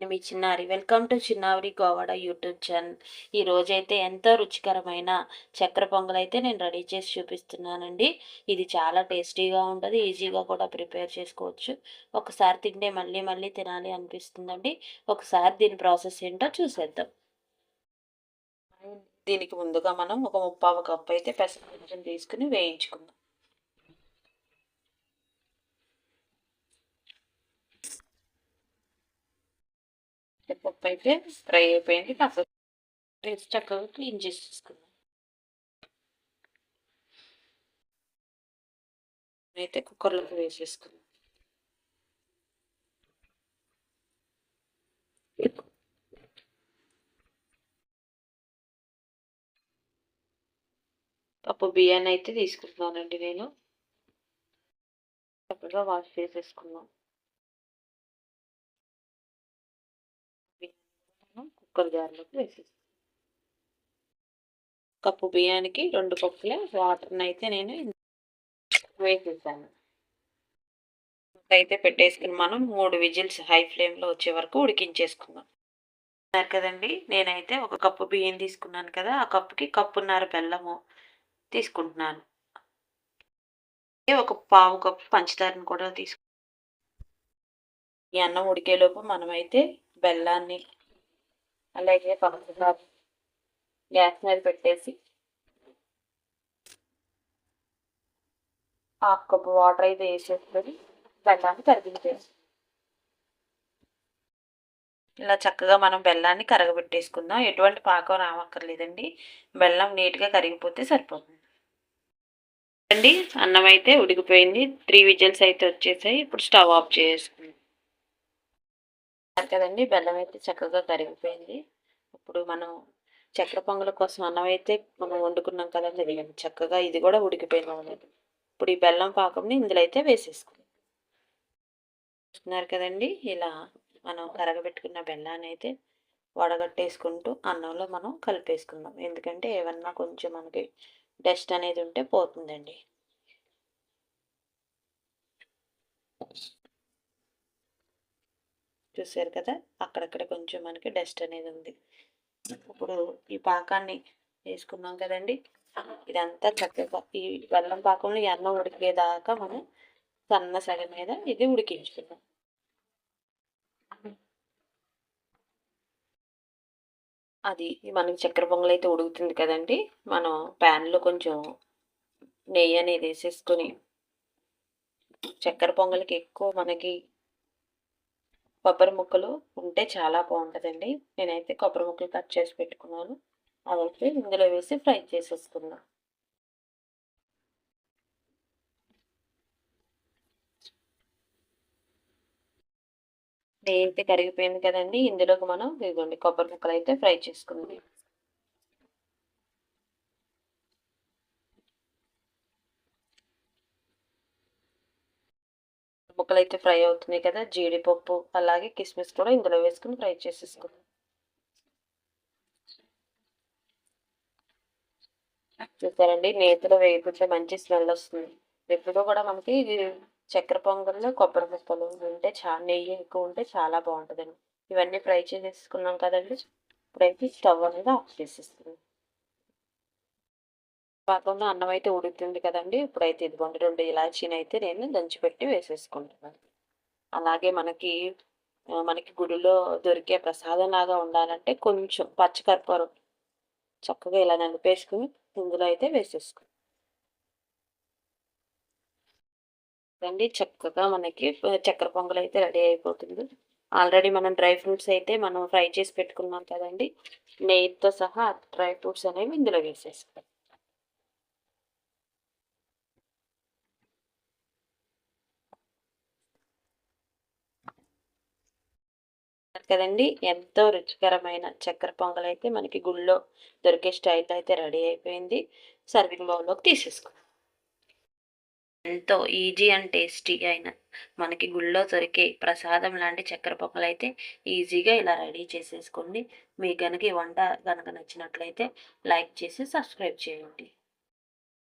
నేను మీ చిన్నారి. Welcome to చిన్నారి గోవాడ యూట్యూబ్ ఛానల్. ఈ రోజైతే ఎంతో రుచికరమైన చక్కెర పొంగల్ అయితే నేను రెడీ చేసి చూపిస్తున్నానండి. ఇది చాలా టేస్టీగా ఉంటుంది ఈజీగా కూడా ప్రిపేర్ చేసుకోవచ్చు. ఒకసారి తింటే మళ్ళీ మళ్ళీ తినాలి అనిపిస్తుందండి. ఒకసారి దీని ప్రాసెస్ ఏంటో చూసేద్దాం. దీనికి ముందుగా మనం ఒక ముప్పావు కప్పు అయితే పెసరపప్పుని తీసుకుని వేయించుకుందాం. పప్పు అయితే ఫ్రై అయిపోయింది. కాస్త చక్కగా క్లీన్ చేసేసుకుందాం అయితే కుక్కర్లోకి వేసేసుకుందాం పప్పు బియ్యాన్ని అయితే తీసుకుంటున్నానండి నేను. చక్కగా వాష్ చేసేసుకున్నాను కుక్కర్ జార్లోకి వేసేస్తాను కప్పు బియ్యానికి రెండు కప్పుల వాటర్ని అయితే నేను వేసేసాను. అయితే పెట్టేసుకుని మనం మూడు విజిల్స్ హై ఫ్లేమ్లో వచ్చే వరకు ఉడికించేసుకుందాం. కదండి నేనైతే ఒక కప్పు బియ్యం తీసుకున్నాను కదా ఆ కప్పుకి కప్పున్నర బెల్లము తీసుకుంటున్నాను. ఒక పావు కప్పు పంచదారని కూడా తీసుకు ఈ అన్నం ఉడికేలోపు మనమైతే బెల్లాన్ని అలాగే పంచదార గ్యాస్ మీద పెట్టేసి హాఫ్ కప్పు వాటర్ అయితే వేసేసుకొని బెల్లాన్ని కరిగించేసి ఇలా చక్కగా మనం బెల్లాన్ని కరగబెట్టేసుకుందాం. ఎటువంటి పాకం రావక్కర్లేదండి. బెల్లం నీట్గా కరిగిపోతే సరిపోతుంది. అండి అన్నం అయితే ఉడికిపోయింది. త్రీ విజిల్స్ అయితే వచ్చేసాయి. ఇప్పుడు స్టవ్ ఆఫ్ చేసుకుందాం కదండి బెల్లం అయితే చక్కగా కరిగిపోయింది. ఇప్పుడు మనం చక్కెర పొంగల కోసం అన్నం అయితే మనం వండుకున్నాం కదండి చక్కగా ఇది కూడా ఉడికిపోయింది ఇప్పుడు ఈ బెల్లం పాకంని ఇందులో అయితే వేసేసుకుందాం. చూస్తున్నారు కదండి ఇలా మనం కరగబెట్టుకున్న బెల్లాన్ని అయితే వడగట్టేసుకుంటూ అన్నంలో మనం కలిపేసుకుందాం. ఎందుకంటే ఏమన్నా కొంచెం మనకి డస్ట్ అనేది ఉంటే పోతుందండి. చూసారు కదా అక్కడక్కడ కొంచెం మనకి డస్ట్ అనేది ఉంది. ఇప్పుడు ఈ పాకాన్ని వేసుకున్నాం కదండి. ఇదంతా చక్కగా ఈ బెల్లం పాకంలో అన్నం ఉడికేదాకా మనం సన్న సగం మీద ఇది ఉడికించుకుందాం. అది మనకి చక్కెర పొంగల్ అయితే ఉడుకుతుంది కదండి. మనం ప్యాన్లో కొంచెం నెయ్యి అనేది వేసేసుకొని చక్కెర పొంగల్కి ఎక్కువ మనకి కొబ్బరి ముక్కలు ఉంటే చాలా బాగుంటుందండి. నేనైతే కొబ్బరి ముక్కలు కట్ చేసి పెట్టుకున్నాను. అవైతే ఇందులో వేసి ఫ్రై చేసేసుకుందాం. నేనైతే కరిగిపోయింది కదండి. ఇందులోకి మనం ఇదిగోండి కొబ్బరి ముక్కలు అయితే ఫ్రై చేసుకుందాం. ముక్కలు అయితే ఫ్రై అవుతున్నాయి కదా జీడిపప్పు అలాగే కిస్మిస్ కూడా ఇందులో వేసుకుని ఫ్రై చేసేసుకుందాం చూసారండి నేతిలో వేయకుంటే మంచి స్మెల్ వస్తుంది. ఎప్పుడూ కూడా మనకి చక్కెర పొంగల్లో కొబ్బరి ముక్కలు ఉంటే చా నెయ్యి ఎక్కువ ఉంటే చాలా బాగుంటుందండి ఇవన్నీ ఫ్రై చేసేసుకున్నాం కదండి ఇప్పుడైతే స్టవ్ అనేది ఆఫ్ చేసేస్తుంది పాకంలో అన్నం అయితే ఉడుకుతుంది కదండి. ఇప్పుడైతే ఇదిగోండి రెండు ఇలాచీని అయితే నేను దంచిపెట్టి వేసేసుకుంటున్నాను. అలాగే మనకి మనకి గుడిలో దొరికే ప్రసాదం లాగా ఉండాలంటే కొంచెం పచ్చకర్పూరం చక్కగా ఇలా నలిపేసుకుని ఇందులో అయితే వేసేసుకుని అండి చక్కగా మనకి చక్కెర పొంగల్ అయితే రెడీ అయిపోతుంది. ఆల్రెడీ మనం డ్రై ఫ్రూట్స్ అయితే మనం ఫ్రై చేసి పెట్టుకున్నాం కదండి. నెయ్యితో సహా డ్రై ఫ్రూట్స్ అనేవి ఇందులో వేసేసుకోవాలి కదండి. ఎంతో రుచికరమైన చక్కెర పొంగల్ అయితే మనకి గుళ్ళో దొరికే స్టైల్ అయితే రెడీ అయిపోయింది. సర్వింగ్ బౌల్లోకి తీసేసుకున్నాం ఎంతో ఈజీ అండ్ టేస్టీ అయిన మనకి గుళ్ళో దొరికే ప్రసాదం లాంటి చక్కెర పొంగల్ అయితే ఈజీగా ఇలా రెడీ చేసేసుకోండి. మీకు కనుక ఈ వంట కనుక నచ్చినట్లయితే లైక్ చేసి సబ్స్క్రైబ్ చేయండి.